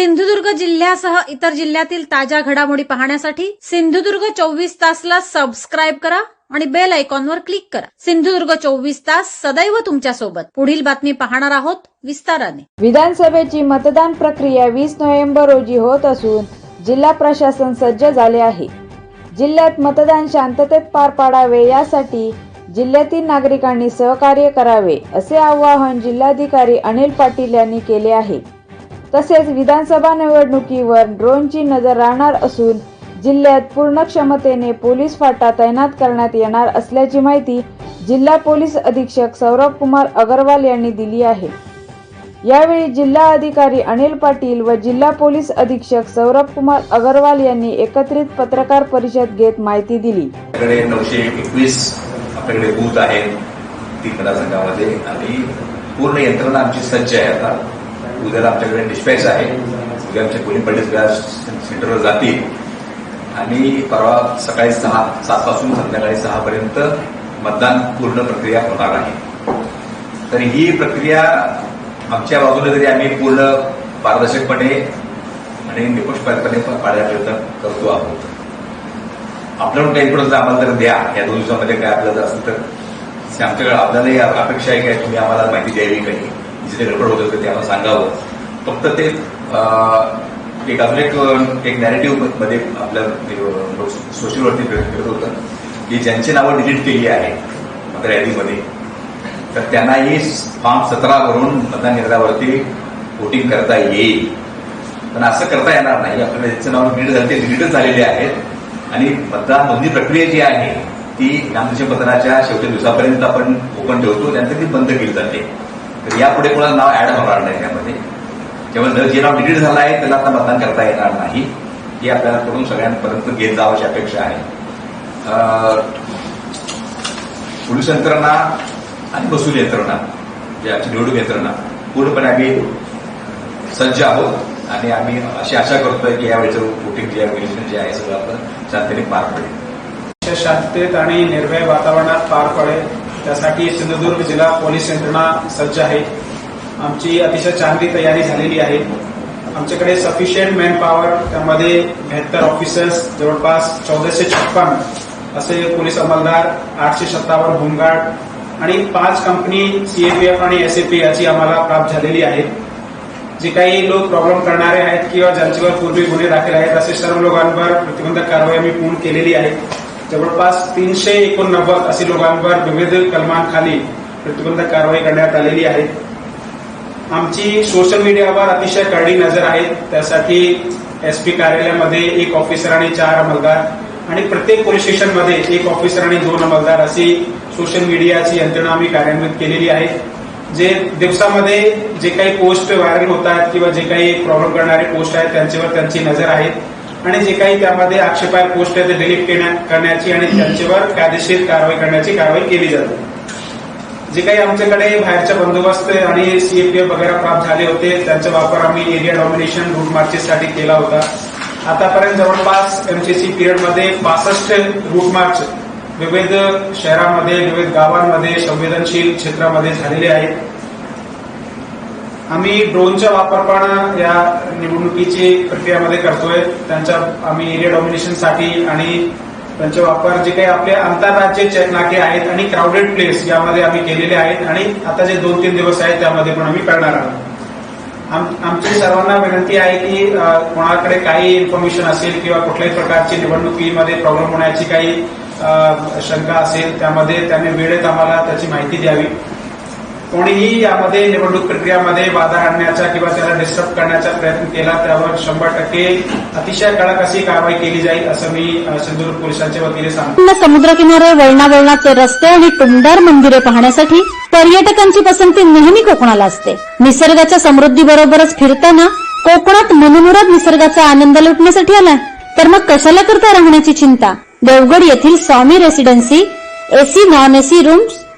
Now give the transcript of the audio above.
सिंधुदुर्ग जिल्ह्यासह इतर जिल्ह्यातील ताज्या घडामोडी पाहण्यासाठी सिंधुदुर्ग चोवीस तासला सबस्क्राईब करा आणि बेल आयकॉनवर क्लिक करा. सिंधुदुर्ग चोवीस तास सदैव तुमच्यासोबत. पुढील बातमी पाहणार आहोत विस्ताराने. विधानसभेची मतदान प्रक्रिया वीस नोव्हेंबर रोजी होत असून जिल्हा प्रशासन सज्ज झाले आहे. जिल्ह्यात मतदान शांततेत पार पाडावे यासाठी जिल्ह्यातील नागरिकांनी सहकार्य करावे असे आवाहन जिल्हाधिकारी अनिल पाटील यांनी केले आहे. तसेच विधानसभा निवडणुकीवर ड्रोनची नजर राहणार असून जिल्ह्यात पूर्ण क्षमतेने पोलीस फाटा तैनात करण्यात येणार असल्याची माहिती जिल्हा पोलीस अधीक्षक सौरभ कुमार अगरवाल यांनी दिली आहे. यावेळी जिल्हा अधिकारी अनिल पाटील व जिल्हा पोलीस अधीक्षक सौरभ कुमार अगरवाल यांनी एकत्रित पत्रकार परिषद घेत माहिती दिली. आपल्याकडे नऊशे एकवीस आपल्याकडे बूथ आहे तिकडा संघामध्ये आणि पूर्ण यंत्रणा आमची सज्ज आहे आता. उद्याला आमच्याकडे डिस्पॅच आहे. उद्या आमच्या पोलिंग पाटील सगळ्या सेंटरवर जातील. आणि परवा सकाळी सहा सात पासून संध्याकाळी सहा पर्यंत मतदान पूर्ण प्रक्रिया होणार आहे. तर ही प्रक्रिया आमच्या बाजूने जरी आम्ही पूर्ण पारदर्शकपणे आणि निपक्षपातपणे पाळायला प्रयत्न करतो आहोत. आपल्याकडून काही थोडंसं आम्हाला जर द्या. या दोन दिवसामध्ये काय आपल्याला असेल तर आमच्याकडे आपल्यालाही अपेक्षा आहे की तुम्ही आम्हाला माहिती द्यावी काही. जिथे गडबड होत होते ते सांगावं. फक्त ते एक अजून एक एक नॅरेटिव्हमध्ये आपल्या सोशलवरती फिरत होतं की ज्यांची नावं डिलीट केली आहे मतदार यादीमध्ये तर त्यांनाही फॉर्म सतरा भरून मतदान केंद्रावरती वोटिंग करता येईल. पण असं करता येणार नाही. आपल्याला ज्यांचं नाव डिलीट झाले ते डिलीटच झालेले आहेत. आणि मतदान नोंदणी प्रक्रिया जी आहे ती नामनिर्देशन शेवटच्या दिवसापर्यंत आपण ओपन ठेवतो त्यानंतर ती बंद केली जाते. तर यापुढे कोणाला नाव ऍड होणार नाही त्यामध्ये तेव्हा जर जे नाव डिलीट झालं आहे त्याला आता मतदान करता येणार नाही. ही आपल्याला करून सगळ्यांपर्यंत घेत जावाची अपेक्षा आहे. पोलीस यंत्रणा आणि महसूल यंत्रणा जे आमची निवडणूक यंत्रणा पूर्णपणे आम्ही सज्ज आहोत आणि आम्ही अशी आशा करतोय की यावेळेचं वोटिंग जे आहे इलेक्शन जे आहे सगळं आपण शांततेने पार पडेल. शांततेत आणि निर्भय वातावरणात पार पडेल. त्यासाठी सिंधुदुर्ग जिल्हा पोलीस यंत्रणा सज्ज आहे. आमची अतिशय चांगली तयारी झालेली आहे. आमच्याकडे सफिशियंट मॅन पॉवर त्यामध्ये बेहत्तर ऑफिसर्स जवळपास चौदाशे छप्पन असे पोलीस अंमलदार आठशे सत्तावन्न होमगार्ड आणि पाच कंपनी सीएपीएफ आणि एसएपी याची आम्हाला प्राप्त झालेली आहे. जे काही लोक प्रॉब्लेम करणारे आहेत किंवा ज्यांच्यावर पूर्वी गुन्हे दाखल आहेत असे सर्व लोकांवर प्रतिबंधक कारवाई आम्ही पूर्ण केलेली आहे. जवळपास तीनशे एकोणनव्वद असे लोकांवर विविध कलमांखाली प्रतिबंधक कारवाई करण्यात आलेली आहे. आमची सोशल मीडियावर अतिशय करडी नजर आहे. त्यासाठी एसपी कार्यालयामध्ये एक ऑफिसर आणि चार अंमलदार आणि प्रत्येक पोलीस स्टेशनमध्ये एक ऑफिसर आणि दोन अंमलदार अशी सोशल मीडियाची यंत्रणा आम्ही कार्यान्वित केलेली आहे. जे दिवसामध्ये जे काही पोस्ट व्हायरल होत आहेत किंवा जे काही प्रॉब्लेम करणारे पोस्ट आहेत त्यांच्यावर त्यांची नजर आहे. आणि जे काही त्यामध्ये आक्षेपार्ह पोस्ट आहे ते डिलीट करण्याची आणि त्यांच्यावर कायदेशीर कारवाई करण्याची कारवाई केली जाते. जे काही आमच्याकडे बाहेरच्या बंदोबस्त आणि सीएपीएफ वगैरे प्राप्त झाले होते त्यांचा वापर आम्ही एरिया डॉमिनेशन रूट मार्चेससाठी केला होता. आतापर्यंत जवळपास एमसीसी पिरियडमध्ये पासष्ट रूट मार्च विविध शहरामध्ये विविध गावांमध्ये संवेदनशील क्षेत्रामध्ये झालेले आहेत. आम्ही ड्रोनचा वापर पण या निवडणुकीची प्रक्रियामध्ये करतोय. त्यांच्या आम्ही एरिया डॉमिनेशनसाठी आणि त्यांचा वापर जे काही आपले आंतरराज्य चेक नाके आहेत आणि क्राउडेड प्लेस यामध्ये आम्ही केलेले आहेत आणि आता जे दोन तीन दिवस आहेत त्यामध्ये पण आम्ही करणार आहोत. आम- आमची सर्वांना विनंती आहे की कोणाकडे काही इन्फॉर्मेशन असेल किंवा कुठल्याही प्रकारची निवडणुकीमध्ये प्रॉब्लेम होण्याची काही शंका असेल त्यामध्ये त्याने वेळेत आम्हाला त्याची माहिती द्यावी. कोणीही यामध्ये निवडणूक प्रक्रियामध्ये बाधा आणण्याचा किंवा त्याला डिस्टर्ब करण्याचा प्रयत्न केला त्यावर शंभर टक्के अतिशय कडक अशी कारवाई केली जाईल असं मी सिंधुदुर्ग पोलिसांच्या वतीने सांगतो. पूर्ण समुद्रकिनारे वळणावळणाचे रस्ते आणि टुमदार मंदिरे पाहण्यासाठी पर्यटकांची पसंती नेहमी कोकणाला असते. निसर्गाच्या समृद्धीबरोबरच फिरताना कोकणात मनमुराद निसर्गाचा आनंद लुटण्यासाठी आलाय. तर मग कशाला करता राहण्याची चिंता? देवगड येथील Swami residency AC non AC rooms